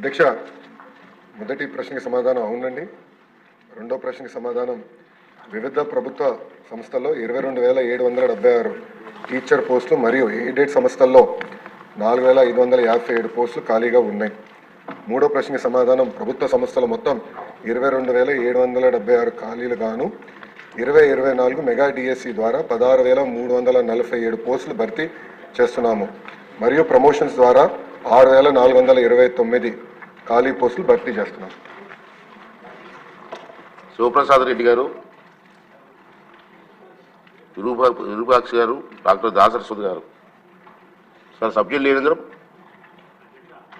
అధ్యక్ష మొదటి ప్రశ్నకి సమాధానం అవునండి. రెండో ప్రశ్నకి సమాధానం. వివిధ ప్రభుత్వ సంస్థల్లో ఇరవై రెండు వేల ఏడు వందల డెబ్బై ఆరు టీచర్ పోస్టులు మరియు ఎయిడెడ్ సంస్థల్లో నాలుగు వేల ఐదు వందల యాభై ఏడు పోస్టులు ఖాళీగా ఉన్నాయి. మూడో ప్రశ్నకి సమాధానం. ప్రభుత్వ సంస్థల మొత్తం ఇరవై రెండు వేల ఏడు వందల డెబ్బై ఆరు ఖాళీలు గాను ఇరవై ఇరవై నాలుగు మెగా డిఎస్సి ద్వారా పదహారు వేల మూడు వందల నలభై ఏడు పోస్టులు భర్తీ చేస్తున్నాము. మరియు ప్రమోషన్స్ ద్వారా ఆరు వేల నాలుగు వందల ఇరవై తొమ్మిది ఖాళీ పోస్టులు భర్తీ చేస్తున్నాం. శివప్రసాద్ రెడ్డి గారు విరూపా విరూపాక్షి గారు డాక్టర్ దాసరస్వతి గారు. సార్ సబ్జెక్ట్ లేనందరం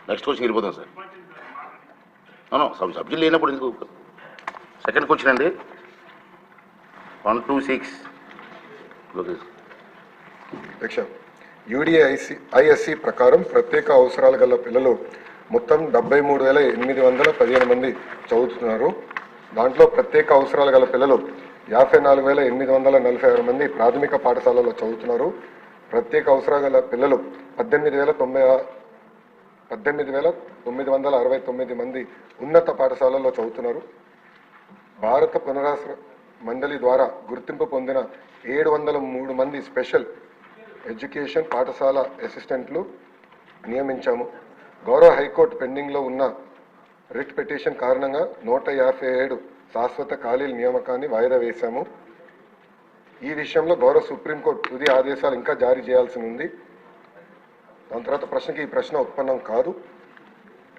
నెక్స్ట్ క్వశ్చన్ వెళ్ళిపోతాం సార్. అవును సబ్ సబ్జెక్ట్ లేనప్పుడు ఎందుకు? సెకండ్ క్వశ్చన్ అండి. One two six UDIC ISC ప్రకారం ప్రత్యేక అవసరాలు గల పిల్లలు మొత్తం డెబ్బై మూడు వేల ఎనిమిది వందల పదిహేను మంది చదువుతున్నారు. దాంట్లో ప్రత్యేక అవసరాలు గల పిల్లలు యాభై నాలుగు వేల ఎనిమిది వందల నలభై ఆరు మంది ప్రాథమిక పాఠశాలలో చదువుతున్నారు. ప్రత్యేక అవసరాలు గల పిల్లలు పద్దెనిమిది వేల తొంభై ఆ- పద్దెనిమిది వేల తొమ్మిది వందల అరవై తొమ్మిది మంది ఉన్నత పాఠశాలల్లో చదువుతున్నారు. భారత పునరాశ్ర మండలి ద్వారా గుర్తింపు పొందిన ఏడు వందల మూడు మంది స్పెషల్ ఎడ్యుకేషన్ పాఠశాల అసిస్టెంట్లు నియమించాము. గౌరవ హైకోర్టు పెండింగ్లో ఉన్న రిట్ పిటిషన్ కారణంగా నూట యాభై ఏడు శాశ్వత ఖాళీల నియామకాన్ని వాయిదా వేశాము. ఈ విషయంలో గౌరవ సుప్రీంకోర్టు తుది ఆదేశాలు ఇంకా జారీ చేయాల్సి ఉంది. దాని తర్వాత ప్రశ్నకి ఈ ప్రశ్న ఉత్పన్నం కాదు.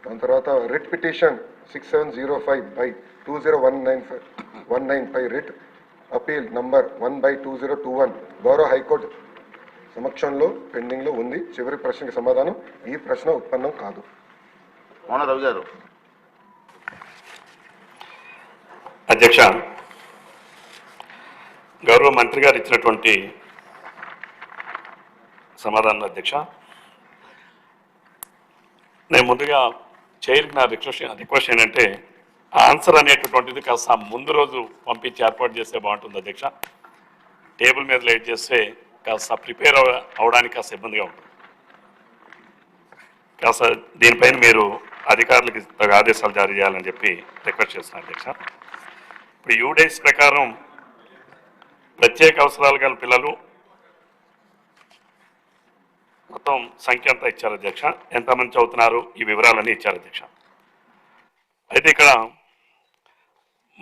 దాని తర్వాత writ petition six seven zero five by two zero one nine five one nine five writ appeal number one by two zero two one గౌరవ హైకోర్టు సమక్షంలో పెండింగ్లో ఉంది. చివరి ప్రశ్నకి సమాధానం ఈ ప్రశ్న ఉత్పన్నం కాదు. రవి గారు. అధ్యక్ష గౌరవ మంత్రి గారు ఇచ్చినటువంటి సమాధానం అధ్యక్ష. నేను ముందుగా చైర్కి నా రిక్వెస్ట్ రిక్వెస్ట్ ఏంటంటే ఆన్సర్ అనేటటువంటిది కాస్త ముందు రోజు పంపించి ఏర్పాటు చేస్తే బాగుంటుంది అధ్యక్ష. టేబుల్ మీద లేట్ చేస్తే కాస్త ప్రిపేర్ అవడానికి కాస్త ఇబ్బందిగా ఉంటుంది. కాస్త దీనిపైన మీరు అధికారులకి తగు ఆదేశాలు జారీ చేయాలని చెప్పి రిక్వెస్ట్ చేస్తున్నాను అధ్యక్ష. ఇప్పుడు యూడేస్ ప్రకారం ప్రత్యేక అవసరాలు గల పిల్లలు మొత్తం సంఖ్య అంతా ఇచ్చారు అధ్యక్ష. ఎంతమంది చదువుతున్నారు? ఈ వివరాలన్నీ ఇచ్చారు అధ్యక్ష. అయితే ఇక్కడ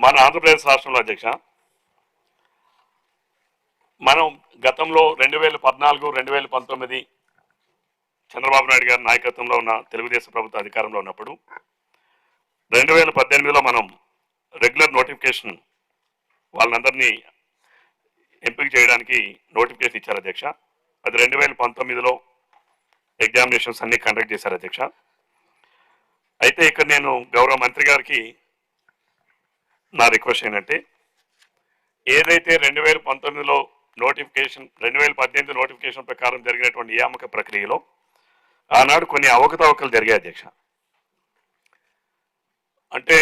మన ఆంధ్రప్రదేశ్ రాష్ట్రంలో అధ్యక్ష మనం గతంలో రెండు వేల పద్నాలుగు రెండు వేల పంతొమ్మిది చంద్రబాబు నాయుడు గారి నాయకత్వంలో ఉన్న తెలుగుదేశం ప్రభుత్వ అధికారంలో ఉన్నప్పుడు రెండు వేల పద్దెనిమిదిలో మనం రెగ్యులర్ నోటిఫికేషన్ వాళ్ళందరినీ ఎంపిక చేయడానికి నోటిఫికేషన్ ఇచ్చారు అధ్యక్ష. అది రెండు వేల పంతొమ్మిదిలో ఎగ్జామినేషన్స్ అన్నీ కండక్ట్ చేశారు అధ్యక్ష. అయితే ఇక్కడ నేను గౌరవ మంత్రి గారికి నా రిక్వెస్ట్ ఏంటంటే ఏదైతే రెండు వేల పంతొమ్మిదిలో నోటిఫికేషన్ రెండు వేల పద్దెనిమిది నోటిఫికేషన్ ప్రకారం జరిగినటువంటి నియామక ప్రక్రియలో ఆనాడు కొన్ని అవకతవకలు జరిగాయి అధ్యక్ష. అంటే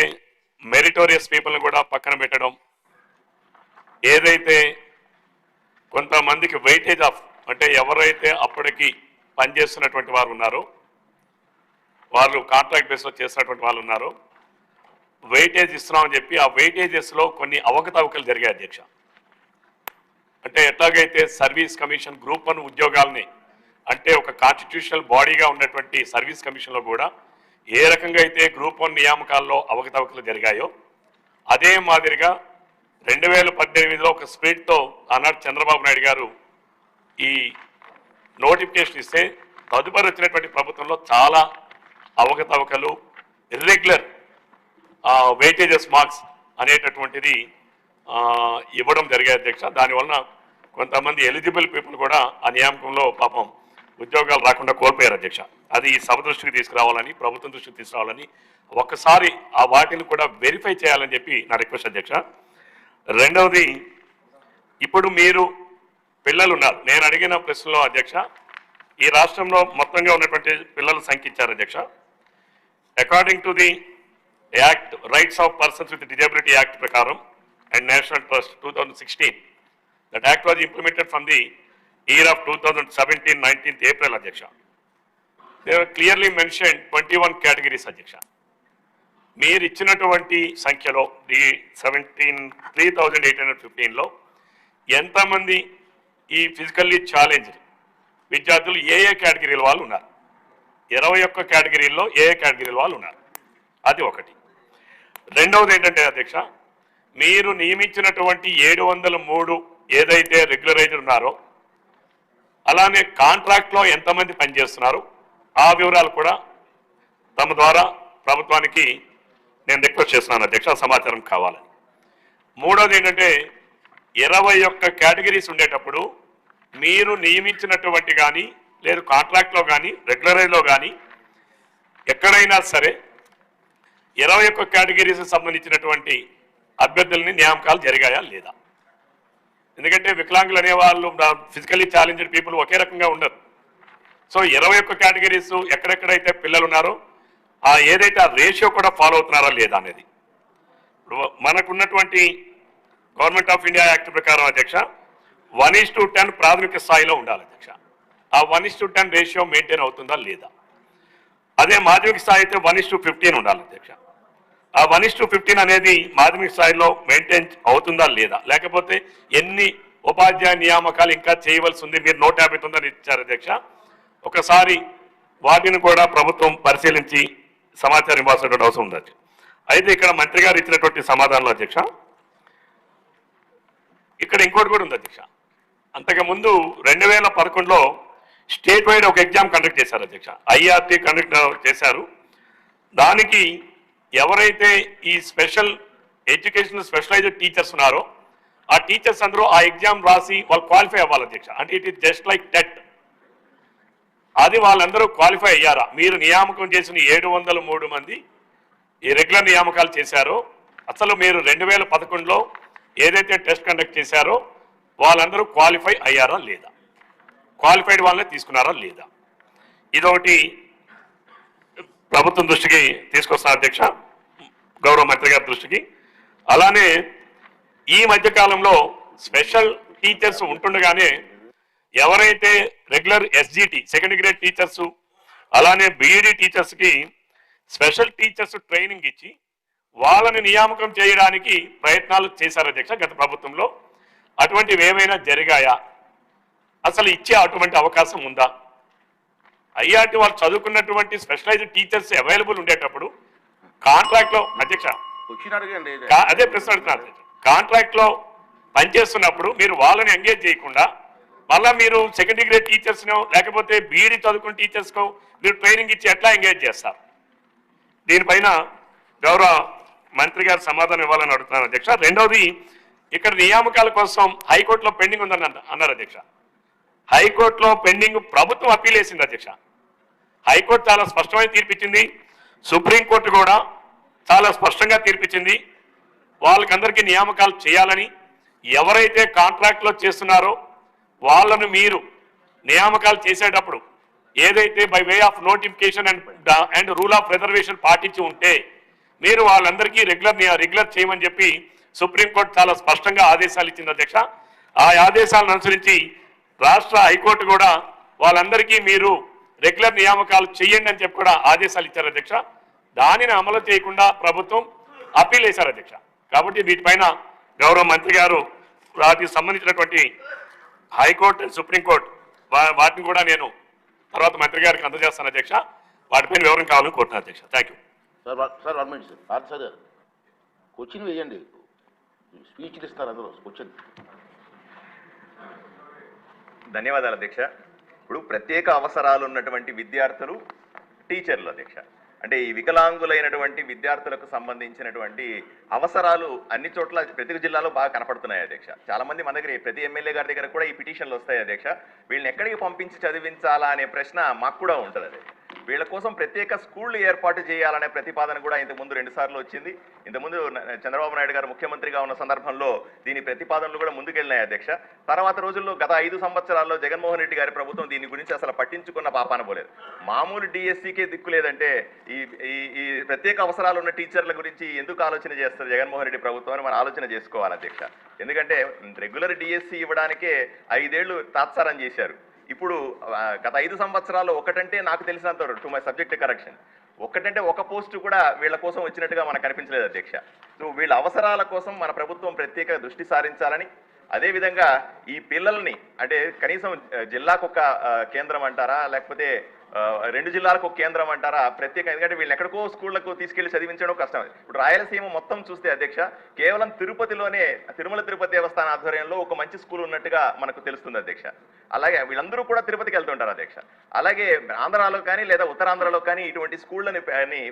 మెరిటోరియస్ పీపుల్ని కూడా పక్కన పెట్టడం ఏదైతే కొంతమందికి వెయిటేజ్ ఆఫ్ అంటే ఎవరైతే అప్పటికి పనిచేస్తున్నటువంటి వారు ఉన్నారో వాళ్ళు కాంట్రాక్ట్ బేస్లో చేస్తున్నటువంటి వాళ్ళు ఉన్నారో వెయిటేజ్ ఇస్తున్నామని చెప్పి ఆ వెయిటేజెస్లో కొన్ని అవకతవకలు జరిగాయి అధ్యక్ష. అంటే ఎట్లాగైతే సర్వీస్ కమిషన్ గ్రూప్ వన్ ఉద్యోగాల్ని అంటే ఒక కాన్స్టిట్యూషనల్ బాడీగా ఉన్నటువంటి సర్వీస్ కమిషన్లో కూడా ఏ రకంగా అయితే గ్రూప్ వన్ నియామకాల్లో అవకతవకలు జరిగాయో అదే మాదిరిగా రెండు వేల పద్దెనిమిదిలో ఒక స్పీడ్తో ఆనాడు చంద్రబాబు నాయుడు గారు ఈ నోటిఫికేషన్ ఇస్తే తదుపరి వచ్చినటువంటి ప్రభుత్వంలో చాలా అవకతవకలు ఇర్రెగ్యులర్ వెయిటేజెస్ మార్క్స్ అనేటటువంటిది ఇవ్వడం జరిగాయి అధ్యక్ష. దానివలన కొంతమంది ఎలిజిబుల్ పీపుల్ కూడా ఆ నియామకంలో పాపం ఉద్యోగాలు రాకుండా కోల్పోయారు అధ్యక్ష. అది ఈ సభ దృష్టికి తీసుకురావాలని ప్రభుత్వం దృష్టికి తీసుకురావాలని ఒక్కసారి ఆ వాటిని కూడా వెరిఫై చేయాలని చెప్పి నా రిక్వెస్ట్ అధ్యక్ష. రెండవది ఇప్పుడు మీరు పిల్లలు ఉన్నారు. నేను అడిగిన ప్రశ్నలో అధ్యక్ష ఈ రాష్ట్రంలో మొత్తంగా ఉన్నటువంటి పిల్లల సంఖ్య ఇచ్చారు అధ్యక్ష. According to the act rights of persons with disability act ప్రకారం and national trust two thousand sixteen that act was implemented from the year of two thousand seventeen nineteenth April అధ్యక్ష clearly mention twenty one categories అధ్యక్ష మీరు ఇచ్చినటువంటి సంఖ్యలో the seventeen three thousand eight hundred ఫిఫ్టీన్లో ఎంతమంది ఈ physically challenged విద్యార్థులు ఏ ఏ కేటగిరీల వాళ్ళు ఉన్నారు? ఇరవై ఒక్క కేటగిరీల్లో ఏ ఏ కేటగిరీల వాళ్ళు ఉన్నారు? అది ఒకటి. రెండవది ఏంటంటే అధ్యక్ష మీరు నియమించినటువంటి ఏడు వందల మూడు ఏదైతే రెగ్యులరైజర్ ఉన్నారో అలానే కాంట్రాక్ట్లో ఎంతమంది పనిచేస్తున్నారు ఆ వివరాలు కూడా తమ ద్వారా ప్రభుత్వానికి నేను రిక్వెస్ట్ చేస్తున్నాను. అధ్యక్ష సమాచారం కావాలని మూడోది ఏంటంటే ఇరవై ఒక్క కేటగిరీస్ ఉండేటప్పుడు మీరు నియమించినటువంటి కానీ లేదు కాంట్రాక్ట్లో కానీ రెగ్యులరైజ్లో కానీ ఎక్కడైనా సరే ఇరవై ఒక్క కేటగిరీస్కి సంబంధించినటువంటి అభ్యర్థుల్ని నియామకాలు జరిగాయా లేదా? ఎందుకంటే వికలాంగులు అనేవాళ్ళు ఫిజికల్లీ ఛాలెంజ్డ్ పీపుల్ ఒకే రకంగా ఉండరు. సో ఇరవై ఒక్క కేటగిరీస్ ఎక్కడెక్కడైతే పిల్లలు ఉన్నారో ఆ ఏదైతే ఆ రేషియో కూడా ఫాలో అవుతున్నారా లేదా అనేది. ఇప్పుడు మనకున్నటువంటి గవర్నమెంట్ ఆఫ్ ఇండియా యాక్ట్ ప్రకారం అధ్యక్ష వన్ ఇస్ టు టెన్ ప్రాథమిక స్థాయిలో ఉండాలి అధ్యక్ష. ఆ one is to ten ratio maintain అవుతుందా లేదా? అదే మాధ్యమిక స్థాయి అయితే వన్ ఇస్ టు ఫిఫ్టీన్ ఉండాలి అధ్యక్ష. ఆ వన్ ఇస్ టు ఫిఫ్టీన్ అనేది మాధ్యమిక స్థాయిలో మెయింటైన్ అవుతుందా లేదా? లేకపోతే ఎన్ని ఉపాధ్యాయ నియామకాలు ఇంకా చేయవలసి ఉంది? మీరు నూట యాభై తొమ్మిది ఇచ్చారు అధ్యక్ష. ఒకసారి వాటిని కూడా ప్రభుత్వం పరిశీలించి సమాచారం ఇవ్వాల్సినటువంటి అవసరం ఉంది అయితే ఇక్కడ మంత్రి గారు ఇచ్చినటువంటి సమాధానంలో అధ్యక్ష ఇక్కడ ఇంకోటి కూడా ఉంది అధ్యక్ష. అంతకుముందు రెండు వేల పదకొండులో స్టేట్ వైడ్ ఒక ఎగ్జామ్ కండక్ట్ చేశారు అధ్యక్ష. ఐఆర్టీ కండక్ట్ చేశారు. దానికి ఎవరైతే ఈ స్పెషల్ ఎడ్యుకేషన్ స్పెషలైజ్డ్ టీచర్స్ ఉన్నారో ఆ టీచర్స్ అందరూ ఆ ఎగ్జామ్ రాసి వాళ్ళు క్వాలిఫై అవ్వాలి అధ్యక్ష. అంటే it is just like TET. అది వాళ్ళందరూ క్వాలిఫై అయ్యారా? మీరు నియామకం చేసిన ఏడు వందల మూడు మంది ఈ రెగ్యులర్ నియామకాలు చేశారో అసలు మీరు రెండు వేల పదకొండులో ఏదైతే టెస్ట్ కండక్ట్ చేశారో వాళ్ళందరూ క్వాలిఫై అయ్యారా లేదా? క్వాలిఫైడ్ వాళ్ళనే తీసుకున్నారా లేదా? ఇదొకటి. ప్రభుత్వం దృష్టికి తీసుకొస్తున్న అధ్యక్ష గౌరవ మంత్రి గారి దృష్టికి. అలానే ఈ మధ్య కాలంలో స్పెషల్ టీచర్స్ ఉంటుండగానే ఎవరైతే regular SGT second grade teachers అలానే బీఈడి టీచర్స్కి స్పెషల్ టీచర్స్ ట్రైనింగ్ ఇచ్చి వాళ్ళని నియామకం చేయడానికి ప్రయత్నాలు చేశారు అధ్యక్ష గత ప్రభుత్వంలో. అటువంటివి ఏమైనా జరిగాయా? అసలు ఇచ్చే అటువంటి అవకాశం ఉందా? ఐఆర్టీ వాళ్ళు చదువుకున్నటువంటి స్పెషలైజ్డ్ టీచర్స్ అవైలబుల్ ఉండేటప్పుడు కాంట్రాక్ట్లో అధ్యక్ష అదే ప్రశ్న అడుగుతున్నాను అధ్యక్ష. కాంట్రాక్ట్లో పనిచేస్తున్నప్పుడు మీరు వాళ్ళని ఎంగేజ్ చేయకుండా మళ్ళా మీరు సెకండ్ గ్రేడ్ టీచర్స్ నో లేకపోతే బీఈడి చదువుకున్న టీచర్స్ కో మీరు ట్రైనింగ్ ఇచ్చి ఎట్లా ఎంగేజ్ చేస్తారు? దీనిపైన గౌరవ మంత్రి గారు సమాధానం ఇవ్వాలని అడుగుతున్నాను అధ్యక్ష. రెండవది ఇక్కడ నియామకాల కోసం హైకోర్టులో పెండింగ్ ఉందని అన్న- అన్నారు అధ్యక్ష. హైకోర్టులో పెండింగ్ ప్రభుత్వం అప్పీల్ వేసింది అధ్యక్ష. హైకోర్టు చాలా స్పష్టమైన తీర్పిచ్చింది. సుప్రీంకోర్టు కూడా చాలా స్పష్టంగా తీర్పిచ్చింది. వాళ్ళకందరికీ నియామకాలు చేయాలని ఎవరైతే కాంట్రాక్ట్లో చేస్తున్నారో వాళ్ళను మీరు నియామకాలు చేసేటప్పుడు ఏదైతే by way of notification and and rule of reservation పాటించి ఉంటే మీరు వాళ్ళందరికీ రెగ్యులర్ రెగ్యులర్ చేయమని చెప్పి సుప్రీంకోర్టు చాలా స్పష్టంగా ఆదేశాలు ఇచ్చింది అధ్యక్ష. ఆ ఆదేశాలను అనుసరించి రాష్ట్ర హైకోర్టు కూడా వాళ్ళందరికీ మీరు రెగ్యులర్ నియామకాలు చేయండి అని చెప్పి కూడా ఆదేశాలు ఇచ్చారు అధ్యక్ష. దానిని అమలు చేయకుండా ప్రభుత్వం అప్పీల్ వేశారు అధ్యక్ష. కాబట్టి వీటిపైన గౌరవ మంత్రి గారు వాటికి సంబంధించినటువంటి హైకోర్టు అండ్ సుప్రీంకోర్టు వాటిని కూడా నేను తర్వాత మంత్రి గారికి అందజేస్తాను అధ్యక్ష. వాటిపైన వివరం కావాలని కోరుతున్నాను అధ్యక్ష. Thank you sir sir one minute sir. Partha sir గారు క్వశ్చన్ వేయండి. స్పీచ్లు ఇస్తారు అందరూ. క్వశ్చన్. ధన్యవాదాలు అధ్యక్ష. ఇప్పుడు ప్రత్యేక అవసరాలు ఉన్నటువంటి విద్యార్థులు టీచర్లు అధ్యక్ష. అంటే ఈ వికలాంగులైనటువంటి విద్యార్థులకు సంబంధించినటువంటి అవసరాలు అన్ని చోట్ల ప్రతి జిల్లాలో బాగా కనపడుతున్నాయి అధ్యక్ష. చాలా మంది మన దగ్గర ప్రతి ఎమ్మెల్యే గారి దగ్గర కూడా ఈ పిటిషన్లు వస్తాయి అధ్యక్ష. వీళ్ళని ఎక్కడికి పంపించి చదివించాలా అనే ప్రశ్న మాకు కూడా ఉంటుంది అధ్యక్ష. వీళ్ళ కోసం ప్రత్యేక స్కూళ్ళు ఏర్పాటు చేయాలనే ప్రతిపాదన కూడా ఇంతకుముందు ముందు వచ్చింది. ఇంతకుముందు చంద్రబాబు నాయుడు గారు ముఖ్యమంత్రిగా ఉన్న సందర్భంలో దీని ప్రతిపాదనలు కూడా ముందుకెళ్ళినాయి అధ్యక్ష. తర్వాత రోజుల్లో గత ఐదు సంవత్సరాల్లో జగన్మోహన్ రెడ్డి గారి ప్రభుత్వం దీని గురించి అసలు పట్టించుకున్న పాపాన పోలేదు మామూలు డిఎస్సికే దిక్కు లేదంటే ఈ ఈ ఈ ప్రత్యేక అవసరాలు ఉన్న టీచర్ల గురించి ఎందుకు ఆలోచన చేస్తారు జగన్మోహన్ రెడ్డి ప్రభుత్వం అని మనం ఆలోచన చేసుకోవాలి అధ్యక్ష. ఎందుకంటే రెగ్యులర్ డిఎస్సి ఇవ్వడానికే ఐదేళ్ళు తాత్సారం చేశారు. ఇప్పుడు గత ఐదు సంవత్సరాలు ఒకటంటే నాకు తెలిసినంత టు మై సబ్జెక్ట్ కరెక్షన్ ఒకటంటే ఒక పోస్ట్ కూడా వీళ్ళ కోసం వచ్చినట్టుగా మనకు కనిపించలేదు అధ్యక్ష. సో వీళ్ళ అవసరాల కోసం మన ప్రభుత్వం ప్రత్యేక దృష్టి సారించాలని అదేవిధంగా ఈ పిల్లల్ని అంటే కనీసం జిల్లాకు ఒక కేంద్రం అంటారా లేకపోతే రెండు జిల్లాలకు ఒక కేంద్రం అంటారా ప్రత్యేక ఎందుకంటే వీళ్ళు ఎక్కడికో స్కూళ్ళకు తీసుకెళ్ళి చదివించడం కష్టం. ఇప్పుడు రాయలసీమ మొత్తం చూస్తే అధ్యక్ష కేవలం తిరుపతిలోనే తిరుమల తిరుపతి దేవస్థాన ఆధ్వర్యంలో ఒక మంచి స్కూల్ ఉన్నట్టుగా మనకు తెలుస్తుంది అధ్యక్ష. అలాగే వీళ్ళందరూ కూడా తిరుపతికి వెళ్తుంటారు అధ్యక్ష. అలాగే ఆంధ్రాలో కానీ లేదా ఉత్తరాంధ్రలో కానీ ఇటువంటి స్కూళ్ళని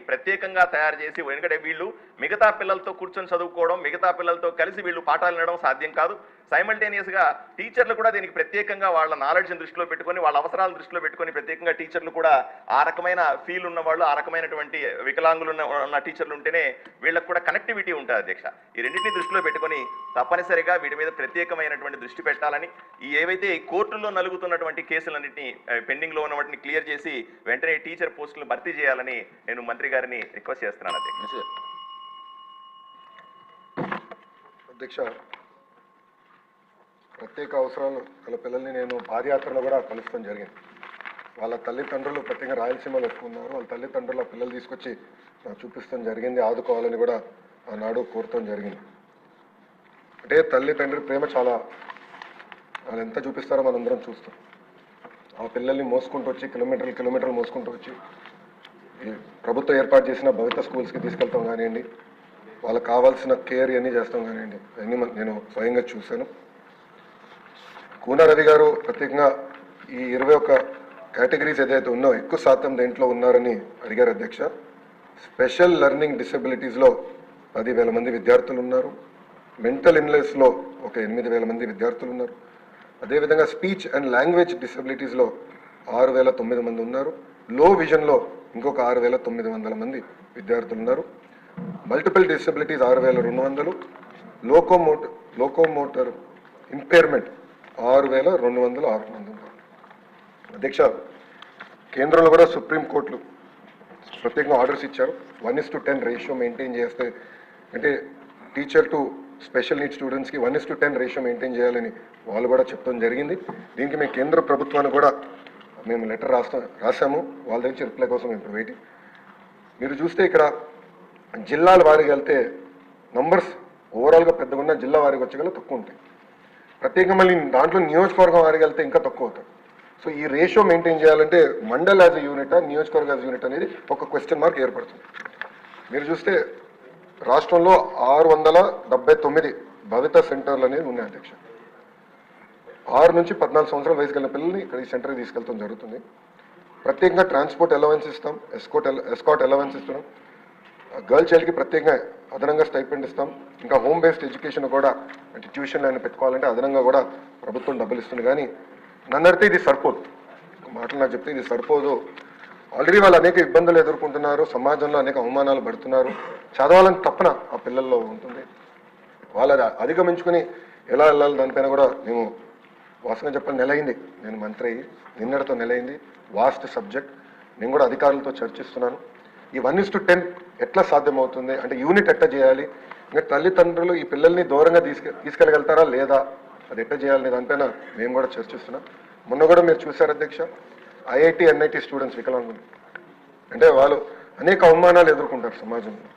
ప్రత్యేకంగా తయారు చేసి ఎందుకంటే వీళ్ళు మిగతా పిల్లలతో కూర్చొని చదువుకోవడం మిగతా పిల్లలతో కలిసి వీళ్ళు పాఠాలు వినడం సాధ్యం కాదు. సైమల్టేనియస్గా టీచర్లు కూడా దీనికి ప్రత్యేకంగా వాళ్ళ నాలెడ్జ్ని దృష్టిలో పెట్టుకొని వాళ్ళ అవసరాలను దృష్టిలో పెట్టుకొని ప్రత్యేకంగా టీచర్లు కూడా ఆ రకమైన ఫీల్ ఉన్న వాళ్ళు ఆ రకమైనటువంటి వికలాంగులు ఉన్న టీచర్లు ఉంటేనే వీళ్ళకి కూడా కనెక్టివిటీ ఉంటుంది అధ్యక్ష. ఈ రెండింటిని దృష్టిలో పెట్టుకొని తప్పనిసరిగా వీటి మీద ప్రత్యేకమైనటువంటి దృష్టి పెట్టాలని ఈ ఏవైతే కోర్టులు కోర్టుల్లో నలుగుతున్నటువంటి కేసులన్నింటినీ పెండింగ్లో ఉన్న వాటిని క్లియర్ చేసి వెంటనే టీచర్ పోస్టులు భర్తీ చేయాలని నేను మంత్రి గారిని రిక్వెస్ట్ చేస్తున్నాను అధ్యక్ష. అధ్యక్ష ప్రత్యేక అవసరాలు గల పిల్లల్ని నేను పాదయాత్రలో కూడా కలుస్తాం జరిగింది. వాళ్ళ తల్లిదండ్రులు ప్రత్యేకంగా రాయలసీమలో ఎక్కువ ఉన్నారు వాళ్ళ తల్లిదండ్రులు ఆ పిల్లలు తీసుకొచ్చి చూపిస్తాం జరిగింది. ఆదుకోవాలని కూడా ఆనాడు కోరటం జరిగింది. అంటే తల్లి తండ్రి ప్రేమ చాలా వాళ్ళు ఎంత చూపిస్తారో మనందరం చూస్తాం. ఆ పిల్లల్ని మోసుకుంటూ వచ్చి కిలోమీటర్లు కిలోమీటర్లు మోసుకుంటూ వచ్చి ప్రభుత్వం ఏర్పాటు చేసిన భవిత స్కూల్స్కి తీసుకెళ్తాం కానివ్వండి వాళ్ళకి కావాల్సిన కేర్ ఇవన్నీ చేస్తాం కానివ్వండి అవన్నీ నేను స్వయంగా చూశాను. కూన రవి గారు ప్రత్యేకంగా ఈ ఇరవై ఒక్క కేటగిరీస్ ఏదైతే ఉన్నో ఎక్కువ శాతం దేంట్లో ఉన్నారని అడిగారు అధ్యక్ష. స్పెషల్ లెర్నింగ్ డిసెబిలిటీస్లో పదివేల మంది విద్యార్థులు ఉన్నారు. మెంటల్ ఇన్లెస్లో ఒక ఎనిమిది వేల మంది విద్యార్థులు ఉన్నారు. అదేవిధంగా స్పీచ్ అండ్ లాంగ్వేజ్ డిసెబిలిటీస్లో ఆరు వేల తొమ్మిది మంది ఉన్నారు. లో విజన్లో ఇంకొక ఆరు వేల తొమ్మిది వందల మంది విద్యార్థులు ఉన్నారు. మల్టిపుల్ డిసెబిలిటీస్ ఆరు వేల రెండు వందలు. లోకోమోట లోకోమోటర్ ఇంపేర్మెంట్ ఆరు వేల రెండు వందల ఆరు మంది ఉన్నారు. అధ్యక్ష కేంద్రంలో కూడా సుప్రీంకోర్టులు ప్రత్యేకంగా ఆర్డర్స్ ఇచ్చారు. One is to ten ratio maintain చేస్తే అంటే టీచర్ టు స్పెషల్ నీడ్ స్టూడెంట్స్కి one is to ten ratio maintain చేయాలని వాళ్ళు కూడా చెప్పడం జరిగింది. దీనికి మేము కేంద్ర ప్రభుత్వాన్ని కూడా మేము లెటర్ రాస్తాం రాసాము వాళ్ళ దగ్గర రిప్లై కోసం ఇప్పుడు వెయిటింగ్. మీరు చూస్తే ఇక్కడ జిల్లాల వారికి వెళ్తే నంబర్స్ ఓవరాల్గా పెద్దగా ఉన్న జిల్లా వారికి వచ్చగల తక్కువ ఉంటాయి. ప్రత్యేకంగా మళ్ళీ దాంట్లో నియోజకవర్గం వారికి వెళ్తే ఇంకా తక్కువ అవుతాయి. సో ఈ రేషియో మెయింటైన్ చేయాలంటే మండల్ యాజ్ యూనిట్ నియోజకవర్గ యాజ్ యూనిట్ అనేది ఒక క్వశ్చన్ మార్క్ ఏర్పడుతుంది. మీరు చూస్తే రాష్ట్రంలో ఆరు వందల డెబ్బై తొమ్మిది భవిత సెంటర్లు అనేవి ఉన్నాయి అధ్యక్ష. ఆరు నుంచి పద్నాలుగు సంవత్సరాల వయసు కలిగిన పిల్లల్ని ఇక్కడ ఈ సెంటర్కి తీసుకెళ్తాం జరుగుతుంది. ప్రత్యేకంగా ట్రాన్స్పోర్ట్ అలవెన్స్ ఇస్తాం ఎస్కోట్ ఎస్కాట్ అలవెన్స్ ఇస్తున్నాం. గర్ల్ చైల్డ్కి ప్రత్యేకంగా అదనంగా స్టైపెండ్ ఇస్తాం. ఇంకా హోమ్ బేస్డ్ ఎడ్యుకేషన్ కూడా అంటే ట్యూషన్లు అయినా పెట్టుకోవాలంటే అదనంగా కూడా ప్రభుత్వం డబ్బులు ఇస్తుంది. కానీ నన్నడితే ఇది సరిపోదు. మాటలు నాకు చెప్తే ఇది సరిపోదు. ఆల్రెడీ వాళ్ళు అనేక ఇబ్బందులు ఎదుర్కొంటున్నారు సమాజంలో అనేక అవమానాలు పడుతున్నారు. చదవాలని తప్పన ఆ పిల్లల్లో ఉంటుంది. వాళ్ళది అధిగమించుకుని ఎలా వెళ్ళాలి దానిపైన కూడా మేము వాస్తవంగా చెప్పాలి నెల అయింది నేను మంత్రి అయ్యి నిన్నటితో నెల అయింది వాస్ట్ సబ్జెక్ట్ నేను కూడా అధికారులతో చర్చిస్తున్నాను. ఈ వన్ ఇస్ టు టెన్ ఎట్లా సాధ్యమవుతుంది? అంటే యూనిట్ ఎట్లా చేయాలి? ఇంకా తల్లిదండ్రులు ఈ పిల్లల్ని దూరంగా తీసుకె తీసుకెళ్ళగలుగుతారా లేదా? అది ఎట్లా చేయాలి దానిపైన మేము కూడా చర్చిస్తున్నాం. మొన్న కూడా మీరు చూశారు అధ్యక్ష. ఐఐటి ఎన్ఐటి స్టూడెంట్స్ వికలాంగులు. అంటే వాళ్ళు అనేక అవమానాలు ఎదుర్కొంటారు సమాజంలో.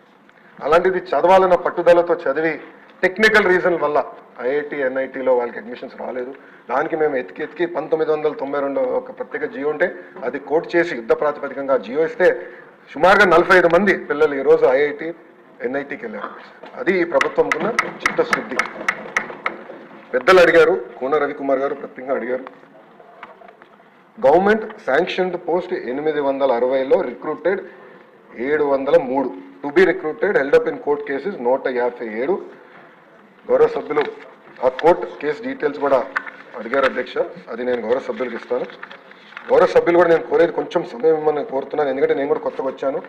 అలాంటిది చదవాలన్న పట్టుదలతో చదివి టెక్నికల్ రీజన్ వల్ల ఐఐటి ఎన్ఐటిలో వాళ్ళకి అడ్మిషన్స్ రాలేదు. దానికి మేము ఎతికి ఎతికి పంతొమ్మిది వందల తొంభై రెండు ఒక ప్రత్యేక జియో ఉంటే అది కోట్ చేసి యుద్ధ ప్రాతిపదికంగా జియో ఇస్తే సుమారుగా నలభై ఐదు మంది పిల్లలు ఈరోజు ఐఐటి ఎన్ఐటికి వెళ్ళారు. అది ఈ ప్రభుత్వంకున్న చిత్తశుద్ధి. పెద్దలు అడిగారు కోన రవికుమార్ గారు ప్రత్యేకంగా అడిగారు. గవర్నమెంట్ శాంక్షన్డ్ పోస్ట్ ఎనిమిది వందల అరవైలో రిక్రూటెడ్ ఏడు వందల మూడు. To be recruited held up in court cases నూట యాభై ఏడు. గౌరవ సభ్యులు ఆ కోర్ట్ కేసు డీటెయిల్స్ కూడా అడిగారు అధ్యక్ష. అది నేను గౌరవ సభ్యులకు ఇస్తాను. గౌరవ సభ్యులు కూడా నేను కోరేది కొంచెం సమయం ఇవ్వమని కోరుతున్నాను. ఎందుకంటే నేను కూడా కొత్తగా వచ్చాను.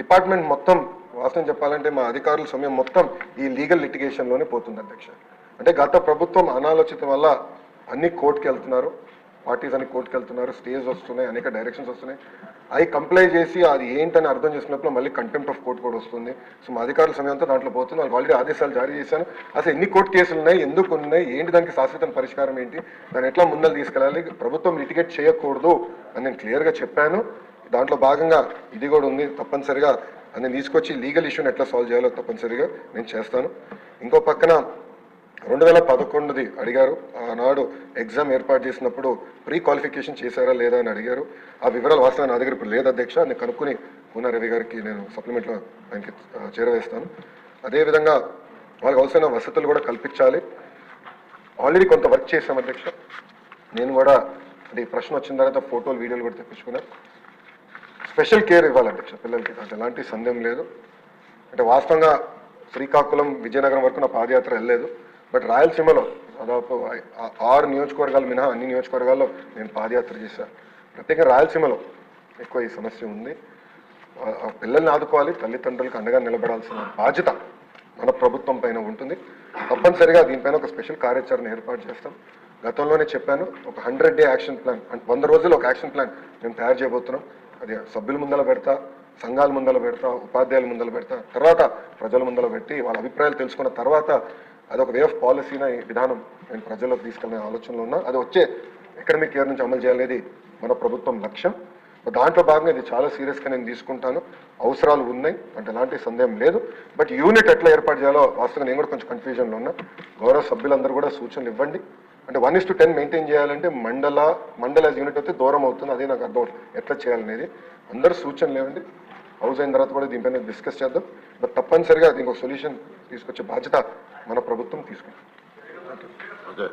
డిపార్ట్మెంట్ మొత్తం వాస్తవం చెప్పాలంటే మా అధికారుల సమయం మొత్తం ఈ లీగల్ లిటిగేషన్లోనే పోతుంది అధ్యక్ష. అంటే గత ప్రభుత్వం అనాలోచిత వల్ల అన్ని కోర్టుకి వెళ్తున్నారు పార్టీస్ అని కోర్టుకు వెళ్తున్నారు స్టేజ్ వస్తున్నాయి అనేక డైరెక్షన్స్ వస్తున్నాయి. అవి కంప్లై చేసి అది ఏంటని అర్థం చేసుకున్నప్పుడు మళ్ళీ కంటెంప్ట్ ఆఫ్ కోర్టు కూడా వస్తుంది. సో మా అధికారుల సమయంతో దాంట్లో పోతుంది. వాళ్ళు ఆల్రెడీ ఆదేశాలు జారీ చేశాను అసలు ఎన్ని కోర్టు కేసులు ఉన్నాయి ఎందుకు ఉన్నాయి ఏంటి దానికి శాశ్వత పరిష్కారం ఏంటి దాన్ని ఎట్లా ముందలు తీసుకెళ్ళాలి ప్రభుత్వం లిటిగేట్ చేయకూడదు అని నేను క్లియర్గా చెప్పాను. దాంట్లో భాగంగా ఇది కూడా ఉంది తప్పనిసరిగా. అని తీసుకొచ్చి లీగల్ ఇష్యూని ఎట్లా సాల్వ్ చేయాలో తప్పనిసరిగా నేను చేస్తాను. ఇంకో పక్కన రెండు వేల పదకొండుది అడిగారు. ఆనాడు ఎగ్జామ్ ఏర్పాటు చేసినప్పుడు ప్రీ క్వాలిఫికేషన్ చేశారా లేదా అని అడిగారు. ఆ వివరాలు వాస్తవం నా దగ్గర ఇప్పుడు లేదు అధ్యక్ష. నేను కనుక్కుని పూనా రవి గారికి నేను సప్లిమెంట్లో ఆయనకి చేరవేస్తాను. అదేవిధంగా వాళ్ళకి అవసరమైన వసతులు కూడా కల్పించాలి. ఆల్రెడీ కొంత వర్క్ చేశాం అధ్యక్ష. నేను కూడా అంటే ప్రశ్న వచ్చిన తర్వాత ఫోటోలు వీడియోలు కూడా తెప్పించుకున్నాను స్పెషల్ కేర్ ఇవ్వాలి అధ్యక్ష పిల్లలకి. నాకు ఎలాంటి సందేహం లేదు. అంటే వాస్తవంగా శ్రీకాకుళం విజయనగరం వరకు నా పాదయాత్ర వెళ్ళలేదు. బట్ రాయలసీమలో దాదాపు ఆరు నియోజకవర్గాలు మినహా అన్ని నియోజకవర్గాల్లో నేను పాదయాత్ర చేశాను ప్రత్యేకంగా రాయలసీమలో ఎక్కువ ఈ సమస్య ఉంది. ఆ- పిల్లల్ని ఆదుకోవాలి తల్లిదండ్రులకు అండగా నిలబడాల్సిన బాధ్యత మన ప్రభుత్వం పైన ఉంటుంది. తప్పనిసరిగా దీనిపైన ఒక స్పెషల్ కార్యాచరణ ఏర్పాటు చేస్తాం. గతంలోనే చెప్పాను ఒక హండ్రెడ్ డే యాక్షన్ ప్లాన్ అంటే వంద రోజులు ఒక యాక్షన్ ప్లాన్ మేము తయారు చేయబోతున్నాం. అది సభ్యుల ముందల పెడతా సంఘాల ముందల పెడతా ఉపాధ్యాయుల ముందల పెడతా తర్వాత ప్రజల ముందర పెట్టి వాళ్ళ అభిప్రాయాలు తెలుసుకున్న తర్వాత అది ఒక వే ఆఫ్ పాలసీని విధానం నేను ప్రజల్లోకి తీసుకెళ్ళిన ఆలోచనలో ఉన్నా. అది వచ్చే ఎకడమిక్ ఇయర్ నుంచి అమలు చేయాలనేది మన ప్రభుత్వం లక్ష్యం. దాంట్లో భాగంగా ఇది చాలా సీరియస్గా నేను తీసుకుంటాను. అవసరాలు ఉన్నాయి అంటే ఎలాంటి సందేహం లేదు. బట్ యూనిట్ ఎట్లా ఏర్పాటు చేయాలో వాస్తవంగా నేను కూడా కొంచెం కన్ఫ్యూజన్లో ఉన్నా. గౌరవ సభ్యులందరూ కూడా సూచనలు ఇవ్వండి. అంటే one is to ten maintain చేయాలంటే మండల మండల యూనిట్ అయితే దూరం అవుతుంది. అదే నాకు అర్థం ఎట్లా చేయాలనేది. అందరూ సూచనలు ఇవ్వండి. హౌస్ అయిన తర్వాత కూడా దీనిపైన డిస్కస్ చేద్దాం. బట్ తప్పనిసరిగా దీనికి ఒక సొల్యూషన్ తీసుకొచ్చే బాధ్యత మన ప్రభుత్వం తీసుకుంటుంది ఓకే